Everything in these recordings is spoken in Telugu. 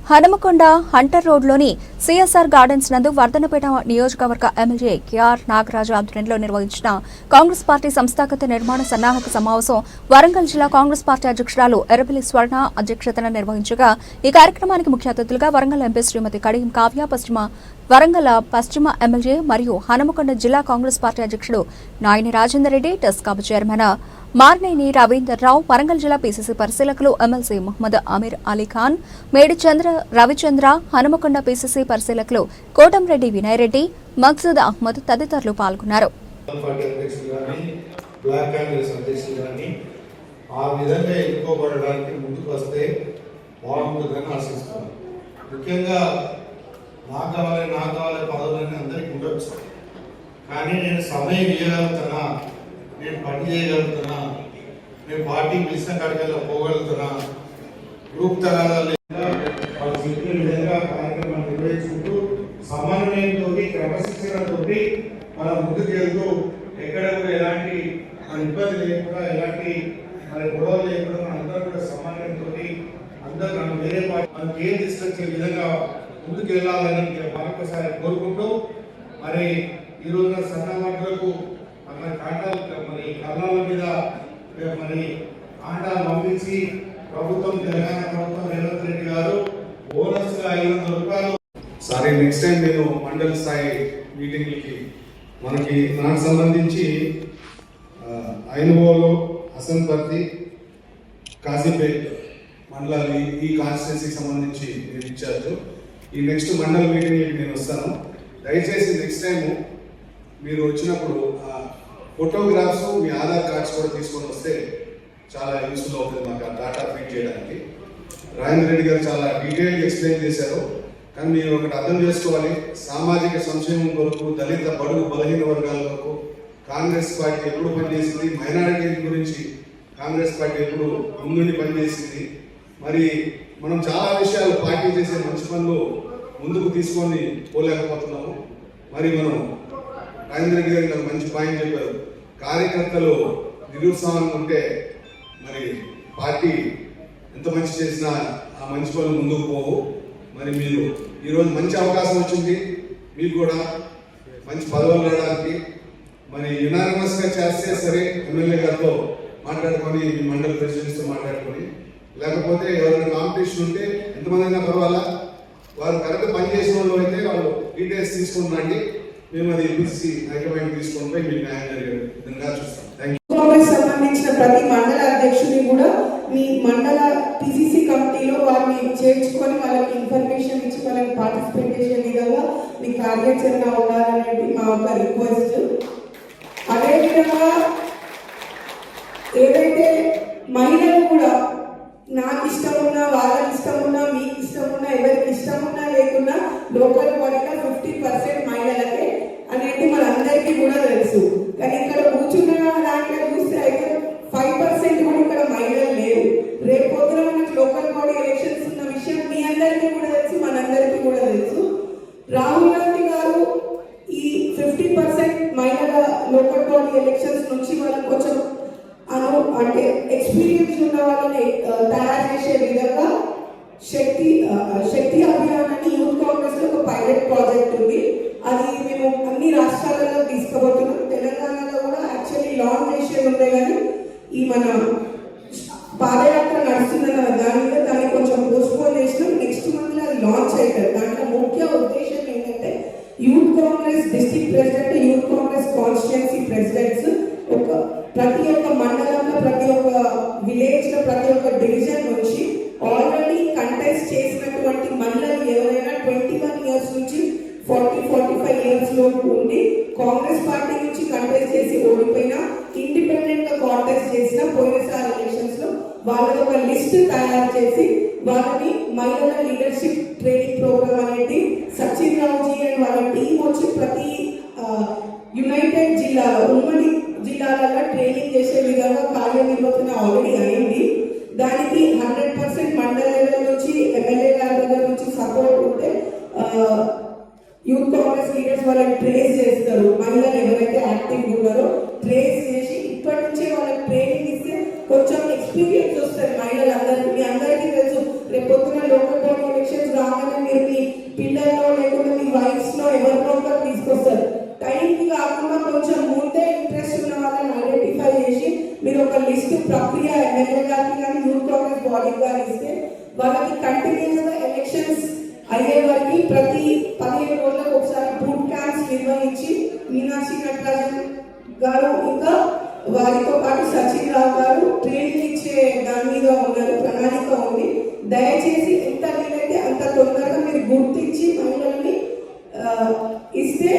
హనుమకొండ హంటర్ రోడ్లోని సిఎస్ఆర్ గార్డెన్స్ నందు వర్ధనపేట నియోజకవర్గ ఎమ్మెల్యే కెఆర్ నాగరాజు ఆధ్వర్యంలో నిర్వహించిన కాంగ్రెస్ పార్టీ సంస్థాగత నిర్మాణ సన్నాహక సమావేశం వరంగల్ జిల్లా కాంగ్రెస్ పార్టీ అధ్యక్షురాలు ఎర్రబెల్లి స్వర్ణ అధ్యక్షతన నిర్వహించగా ఈ కార్యక్రమానికి ముఖ్య అతిథులుగా వరంగల్ ఎంపీ శ్రీమతి కడియం కావ్య పశ్చిమ వరంగల్ పశ్చిమ ఎమ్మెల్యే మరియు హనుమకొండ జిల్లా కాంగ్రెస్ పార్టీ అధ్యక్షుడు నాయని రాజేందర్ రెడ్డి టెస్కాబ్ చైర్మన్. మార్నేని రవీందర్ రావు వరంగల్ జిల్లా పీసీసీ పరిశీలకులు ఎమ్మెల్సీ మహమ్మద్ అమీర్ అలీ ఖాన్ మేడి చంద్ర రవిచంద్ర హనుమకొండ పీసీసీ పరిశీలకులు కోటంరెడ్డి వినయరెడ్డి మక్సూద్ అహ్మద్ తదితరులు పాల్గొన్నారు. బ్లాక్ కాంగ్రెస్ అధ్యక్షులు కానీ ఆ విధంగా ఎన్నుకోబడడానికి ముందుకు వస్తే బాగుంటుందని ఆశిస్తున్నాను ముఖ్యంగా నాకు కావాలి నాకు కావాలి పదవులని అందరికీ ఉండొచ్చు. కానీ నేను సమయం ఇవ్వగలుగుతున్నా నేను పని చేయగలుగుతున్నా నేను పార్టీ పిలిచిన కాడికల్లా పోగలుగుతున్నా గ్రూప్ తగాదాలు లేకుండా వాళ్ళు చెప్పిన విధంగా కార్యక్రమాలు నిర్వహించుకుంటూ సమన్వయంతో క్రమశిక్షణతో మనం ముందుకు వెళ్తూ ఎక్కడ కూడా ఎలాంటి మన ఇబ్బంది లేకుండా ఎలాంటి మరి గొడవలు లేకుండా మన అందరూ కూడా సమన్వయంతో అందరూ మనం వేరే మనకి ఏం తీసుకొచ్చే విధంగా ముందుకు వెళ్ళాలని మరొకసారి కోరుకుంటూ మరి ఈ రోజున సన్నమాటలకు మన కాంటాలు మరి కళ్ళాల మీద మరి ఆట పంపించి ప్రభుత్వం తెలంగాణ ప్రభుత్వం రేవంత్ రెడ్డి గారు బోనస్గా ఐదు వందల రూపాయలు. సారీ నెక్స్ట్ టైం నేను మండల స్థాయి మీటింగ్లకి మనకి నాకు సంబంధించి ఐనుగోలు హసన్పర్తి కాజీపేట్ మండలాలు ఈ- కాన్స్టిట్యున్సీకి సంబంధించి నేను ఇచ్చారు. ఈ నెక్స్ట్ మండల మీటింగ్కి నేను వస్తాను. దయచేసి నెక్స్ట్ టైం మీరు వచ్చినప్పుడు ఫోటోగ్రాఫ్స్ మీ ఆధార్ కార్డ్స్ కూడా తీసుకొని వస్తే చాలా యూస్ఫుల్ అవుతుంది మాకు ఆ డాటా ఫీడ్ చేయడానికి. రాజేంద్ర రెడ్డి గారు చాలా డీటెయిల్గా ఎక్స్ప్లెయిన్ చేశారు. కానీ మీరు ఒకటి అర్థం చేసుకోవాలి. సామాజిక సంక్షేమం కొరకు దళిత బడుగు బలహీన వర్గాల కొరకు కాంగ్రెస్ పార్టీ ఎప్పుడు పనిచేసింది? మైనారిటీ గురించి కాంగ్రెస్ పార్టీ ఎప్పుడు ముందుండి పనిచేసింది? మరి మనం చాలా విషయాలు పార్టీ చేసే మంచి పనులు ముందుకు తీసుకొని పోలేకపోతున్నాము. మరి మనం రాజేంద్ర గారు నాకు మంచి పాయింట్ చెప్పారు. కార్యకర్తలు నిరుత్సాహంగా ఉంటే మరి పార్టీ ఎంత మంచి చేసినా ఆ మంచి పనులు ముందుకు పోవు. మరి మీరు ఈరోజు మంచి అవకాశం వచ్చింది. మీకు కూడా మంచి పదవులు రావడానికి. మరి యునానిమస్గా చేస్తే సరే ఎమ్మెల్యే గారితో మాట్లాడుకొని మీ మండల ప్రెసిడెంట్స్ మాట్లాడుకొని లేకపోతే ఎవరైనా కాంపిటీషన్ ఉంటే ఎంతమంది అయినా పర్వాలా? వారు కరెక్ట్ పని చేసిన వాళ్ళు అయితే వాళ్ళు డీటెయిల్స్ తీసుకుని రండి. మేము అది పిలిచి హైకమాండ్ తీసుకొని పోయి మీకు న్యాయం జరిగే విధంగా చూస్తాం. థ్యాంక్ సంబంధించిన ప్రతి మండల అధ్యక్షుని కూడా మీ మండల పిసిసి కమిటీలో వారిని చేర్చుకొని వాళ్ళకి ఇన్ఫర్మేషన్ ఇచ్చి వాళ్ళని పార్టిసిపేట్ చేసే విధంగా మీ కార్యాచరణ ఉండాలనేది మా ఒక రిక్వెస్ట్ అదేవిధంగా ఏదైతే మహిళలు కూడా నాకు ఇష్టం ఉన్నా వాళ్ళకి ఇష్టం ఉన్నా మీకు ఇష్టం ఉన్నా ఎవరికి ఇష్టం ఉన్నా లేకున్నా లోకల్ బాడీలో ఫిఫ్టీ పర్సెంట్ మహిళలకే అనేది మనందరికీ కూడా తెలుసు. కానీ ఇక్కడ కూర్చున్న దాంట్లో చూస్తే అయితే ఫైవ్ పర్సెంట్ కూడా ఇక్కడ మహిళలు లేరు. రేపు పొద్దున మనకు లోకల్ బాడీ ఎలక్షన్స్ ఉన్న విషయం మీ అందరికీ కూడా తెలుసు మనందరికీ కూడా తెలుసు. రాహుల్ గాంధీ గారు ఈ ఫిఫ్టీ పర్సెంట్ మహిళల లోకల్ బాడీ ఎలక్షన్స్ నుంచి వాళ్ళకి కొంచెం అను అంటే ఎక్స్పీరియన్స్ ఉన్న వాళ్ళని తయారు చేసే విధంగా శక్తి శక్తి అభియాన్ అని యూత్ కాంగ్రెస్లో ఒక పైలట్ ప్రాజెక్ట్ ఉంది. అది మేము అన్ని రాష్ట్రాలలో తీసుకోబోతున్నాం. తెలంగాణలో కూడా యాక్చువల్లీ లాంచ్ చేసేది ఉండే కానీ ఈ మన పాదయాత్ర నడుస్తుందన్న దాని మీద దాన్ని కొంచెం పోస్ట్పోన్ చేసినాం నెక్స్ట్ మంత్లో అది లాంచ్ అవుతుంది. దాంట్లో ముఖ్య ఉద్దేశం ఏంటంటే youth Congress district president youth Congress constituency presidents ఒక ప్రతి ఒక్క విలేజ్లో ప్రతి ఒక్క డివిజన్ నుంచి ఆల్రెడీ కంటెస్ట్ చేసినటువంటి మహిళలు ఎవరైనా ట్వంటీ వన్ ఇయర్స్ నుంచి ఫార్టీ ఫార్టీ ఫైవ్ ఇయర్స్ లోపు ఉండి కాంగ్రెస్ పార్టీ నుంచి కంటెస్ట్ చేసి ఓడిపోయినా ఇండిపెండెంట్గా కాంటెస్ట్ చేసిన పోయినసారి ఎలక్షన్స్లో వాళ్ళ ఒక లిస్ట్ తయారు చేసి వాళ్ళని మహిళల లీడర్షిప్ ట్రైనింగ్ ప్రోగ్రామ్ అనేది సచిన్ రావుజీ అండ్ వాళ్ళ టీం దయచేసి ఎంత వీలైతే అంత తొందరగా మీరు గుర్తించి మహిళల్ని ఆ, ఇస్తే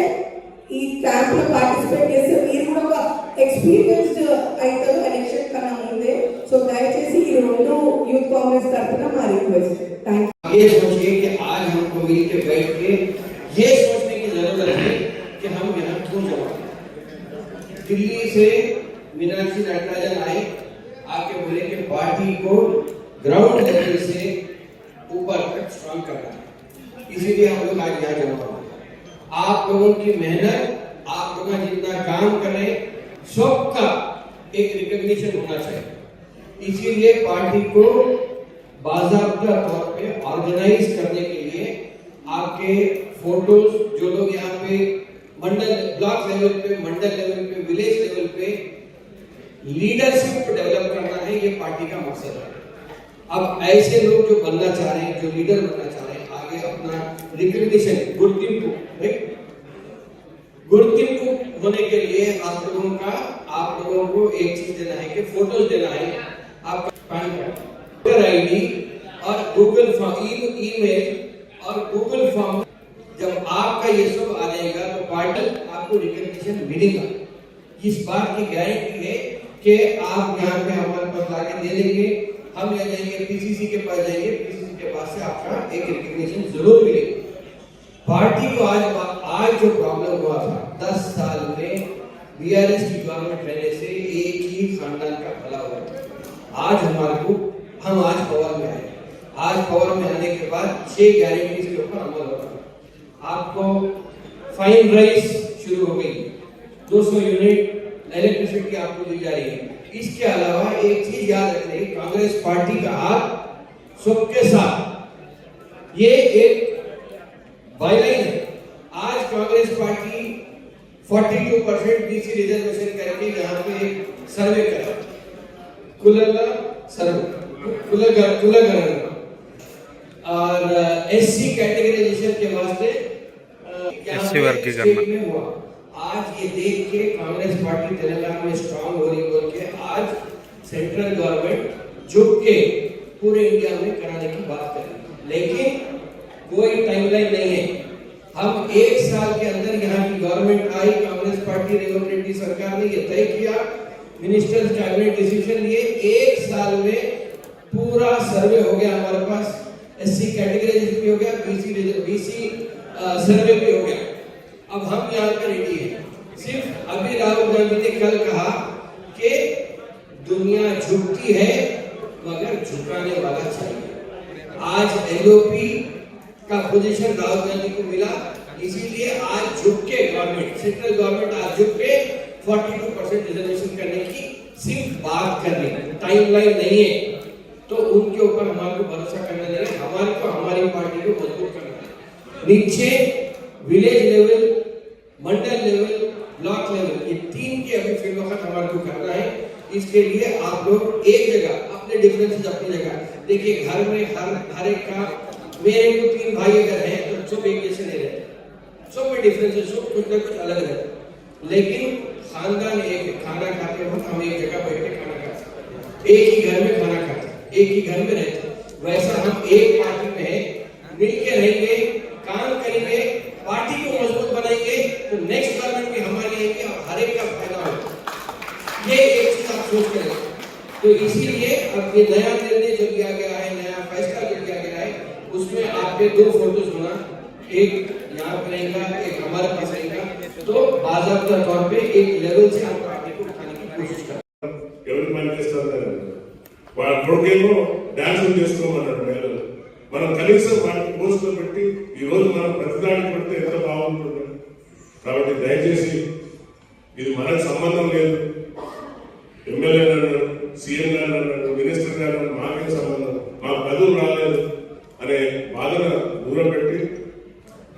ఈ క్యాంప్ లో పార్టిసిపేట్ చేస్తే మీరు కూడా ఒక ఎక్స్పీరియన్స్డ్ అవుతారు ఎలక్షన్ కన్నా ముందే సో దయచేసి ఈ రెండు యూత్ కాంగ్రెస్ తరఫున మా రిక్వెస్ట్ థ్యాంక్ ये सोचिए कि आज हमको मिल के बैठ के ये सोचने की जरूरत है कि हम यहाँ क्यों जमा हैं। दिल्ली से मीनाक्षी नटराजन आए आके बोले कि पार्टी को ग्राउंड लेवल से ऊपर तक स्ट्रॉन्ग करना है। इसीलिए हम लोग आज यहाँ जमा आप लोगों की मेहनत, आप लोग जितना काम करें, सबका एक रिकग्निशन होना चाहिए। इसीलिए पार्टी को बाजाबता तौर पे ऑर्गेनाइज करने के लिए आपके फ़ोटोज़ जो लोग यहाँ पे मंडल ब्लॉक लेवल पे, मंडल लेवल पे विलेज लेवल पे लीडरशिप डेवलप करना है, ये पार्टी का मकसद है। अब ऐसे लोग जो बनना चाह रहे हैं, जो लीडर बनना चाह रहे हैं, आगे अपना रिकग्निशन गुर्तिंపు right? गुर्तिंపు होने के लिए आप लोगों का, आप लोगों को एक चीज़ देना है कि फ़ोटोज़ देना है। आपका पैन कार्ड आईडी और गूगल फॉर्म ईमेल और गूगल फॉर्म जब आपका ये सब आ जाएगा तो पार्टी आपको रिकग्निशन मिलेगा। इस बात की गारंटी है कि आप यहाँ पे हमारे पास लाके दे देंगे। हम ले जाएँगे पीसीसी के पास जाएँगे। पीसीसी के पास से आपका एक रिकग्निशन ज़रूर मिलेगा। पार्टी को आज आज जो प्रॉब्लम हुआ था, दस साल में बीआरएस की गवर्नमेंट रहने से एक ही खानदान का भला हुआ आज हमारे को हम आज पावर में आए। आज पावर में आने के बाद छह गारंटी के ऊपर अमल हो रहा आपको फाइन राइस शुरू हो गई। 200 यूनिट इलेक्ट्रिसिटी आपको दी जा रही है। इसके अलावा एक चीज़ याद रखने कांग्रेस पार्टी का हाथ सबके साथ। ये एक बाईलाइन है। आज Congress party 42 percent BC reservation करके यहाँ पे एक सर्वे करा। सर्वे और एससी कैटेगराइजेशन के वास्ते SC पे वर्गीकरण। में हुआ? आज ये देख के कांग्रेस पार्टी तेलंगाना में स्ट्रांग हो रही बोल के आज सेंट्रल गवर्नमेंट झुक के पूरे इंडिया में कराने की बात कर रही है। लेकिन कोई टाइमलाइन नहीं है। हम एक साल के अंदर यहाँ की गवर्नमेंट आई, कांग्रेस पार्टी, रेवंत रेड्डी सरकार ने ये तय किया मिनिस्टर्स कैबिनेट डिसीज़न लिए एक साल में पूरा सर्वे हो गया हमारे पास। एससी कैटेगरी भी हो गया बीसी बीसी सर्वे भी हो गया। अब हम यहाँ पे रेडी है। सिर्फ़ अभी राहुल गांधी ने कल कहा कि दुनिया झुकती है, मगर झुकाने वाला चाहिए। आज एलओपी का पोजीशन राहुल गांधी को मिला, इसीलिए आज झुक के गवर्नमेंट सेंट्रल गवर्नमेंट आज झुक के 42 परसेंट रिजर्वेशन करने की सिर्फ़ बात कर रही टाइमलाइन नहीं है। तो उनके ऊपर हमारे को भरोसा करना है हमारे को, हमारी पार्टी को मज़बूत करना है नीचे village level mandal level block level ये तीन के अभी फिर वक्त हमारे को करना है। इसके लिए आप लोग एक जगह, अपने डिफरेंसेस अपनी जगह। देखिए, घर में हर हर एक का, मेरे को तीन भाई अगर हैं तो सब एक जैसे नहीं रहते। सब में डिफरेंस है, सब कुछ ना कुछ अलग रहता लेकिन खानदान एक खाना खाते वक्त हम एक जगह बैठ के खाना खाते हैं। एक ही घर में खाना खाते एक ही घर में रहते वैसा हम एक पार्टी में मिल के रहेंगे काम करेंगे पार्टी को मज़बूत बनाएँगे तो नेक्स्ट गवर्नमेंट भी हमारी आएगी और हर एक का फ़ायदा होगा ये एक चीज़ आप सोच करें तो इसीलिए अब ये नया निर्णय जो लिया गया है नया फैसला जो लिया गया है उसमें आपके दो फोटोज होना एक यहाँ पे रहेगा एक हमारे पास रहेगा तो बाजाबता तौर पे एक लेवल से हम पार्टी को उठाने की कोशिश करें ఎవరికి పని చేస్తారు వాళ్ళ కొడుకేమో డాన్సులు చేసుకోమన్నాడు మేలు మనం కనీసం వాటిని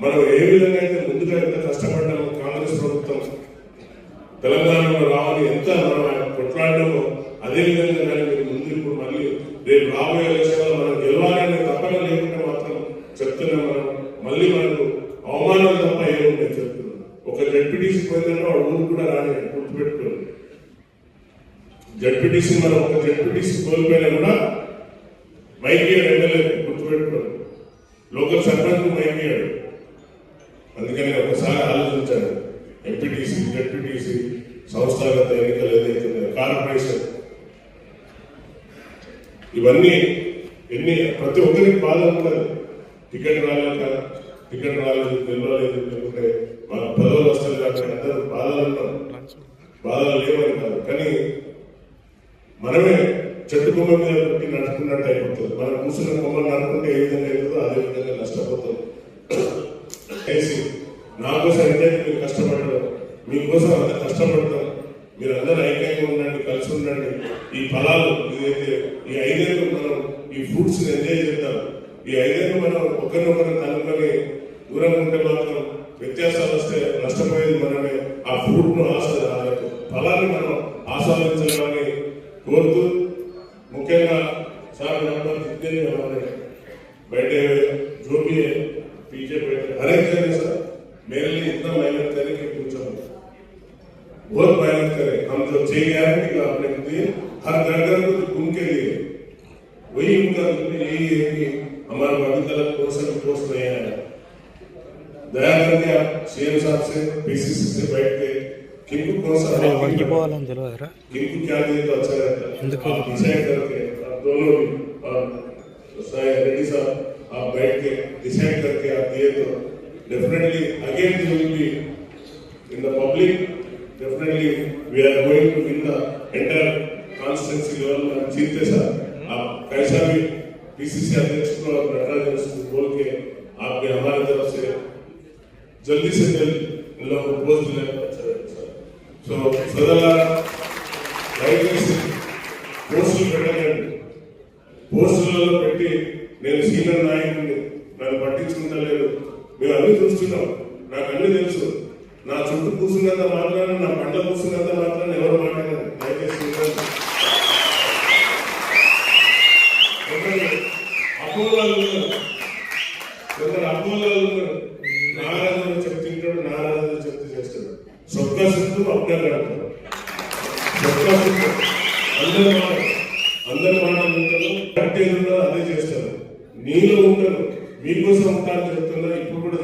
మనం ఏ విధంగా అయితే ముందుగా ఎంత కష్టపడ్డామో కాంగ్రెస్ ప్రభుత్వం తెలంగాణలో రావాలి ఎంత మనం కొట్లాడడమో అదే విధంగా కానీ మీరు ముందు ఇప్పుడు మళ్ళీ రేపు రాబోయే ఎలక్షన్లో మనం గెలవాలనే తప్పన లేకుండా మాత్రం చెప్తున్నాం మనం. మళ్ళీ మనకు అవమానం తప్ప ఏముంటాయి చెప్తున్నాం. ఒక జడ్పీటీసీ పోయిందంటే వాడు ఊరు కూడా రాని గుర్తుపెట్టుకోండి. జడ్పీటీసీ మనం ఒక జడ్పీటీసీ కోల్పోయినా కూడా మైకియాడు ఎమ్మెల్యే గుర్తుపెట్టుకోండి. లోకల్ సర్పంచ్ మైకేయాడు ఇవన్నీ ఎన్ని ప్రతి ఒక్కరికి బాధ ఉంటుంది టికెట్ రాలేక టికెట్ రాలేదు నిలవలేదు లేకుంటే మన పదవులు వస్తుంది కాబట్టి అందరూ బాధలు ఉన్నాం బాధలు లేవంటారు కానీ మనమే చెట్టు కొమ్మ మీద పెట్టి నడుచుకున్నట్టు అయిపోతుంది. మనం కూర్చున్న కొమ్మలు నడుకుంటే ఏ విధంగా అవుతుందో అదే విధంగా నష్టపోతాం. చేసి నా కోసం మీరు కష్టపడడం మీకోసం అంత కష్టపడతాం మీరు అందరూ ఐక్యంగా ఉండండి కలిసి ఉండండి ఈ ఫలాలు ఇదైతే ఈ ఐదేళ్ళు మనం ఈ ఫ్రూట్స్ ఎంజాయ్ చేద్దాం ఈ ఐదేళ్ళు మనం ఒకరినొకరు కలుపుకొని దూరంగా ఉంటే మాత్రం వ్యత్యాసాలు వస్తే నష్టపోయేది మనమే ఆ ఫ్రూట్ ను ఆశ ఆ యొక్క ఫలాన్ని మనం ఆస్వాదించాలని కోరుతూ ముఖ్యంగా సార్ నమ్మకం जितने भी हमारे बैठे हुए जो भी है पीछे बैठे हर एक जने सर मेरे लिए इतना मेहनत करें कि पूछो मत। बहुत मेहनत करें। हम जो चेक हर घर घर को घूम के लिए। वही उनका यही है कि हमारे बाकी तलब कौन सा भी पोस्ट नहीं आया। दया करके आप सीएम साहब से पीसीसी से बैठ के किनको कौन सा किनको क्या दिए तो अच्छा रहता। है आप डिसाइड करके आप दोनों भी और सही रेड्डी साहब आप बैठ के डिसाइड करके आप दिए तो डेफिनेटली अगेन जो भी in the public definitely we are going to win the entire constituency level and chief jesa आप कैसा भी पीसीसी अध्यक्ष को और नटराजन को बोल के आपके हमारे तरफ से जल्दी से जल्द लोग बोल दिलाए अच्छा सो सदला लाइक दिस पोस्ट करने కూర్చున్నంత మాత్రాన నా పండ్ల కూర్చున్నంత మాత్రాన ఎవరు మాట్లాడారు దయచేసి అపోలాలు ఉన్నారు. కొందరు అపోహలు ఉన్నారు. నారాజు చెప్తే నారాజు చెప్తూ చేస్తాడు సొక్క సిద్ధు అప్పుడే కడతాడు సొక్క సిద్ధు. అందరి మాట అందరి మాట ఉంటారు కట్టేది అదే చేస్తారు. నీలో ఉంటారు. మీకోసం ఉంటాను చెప్తున్నా ఇప్పుడు కూడా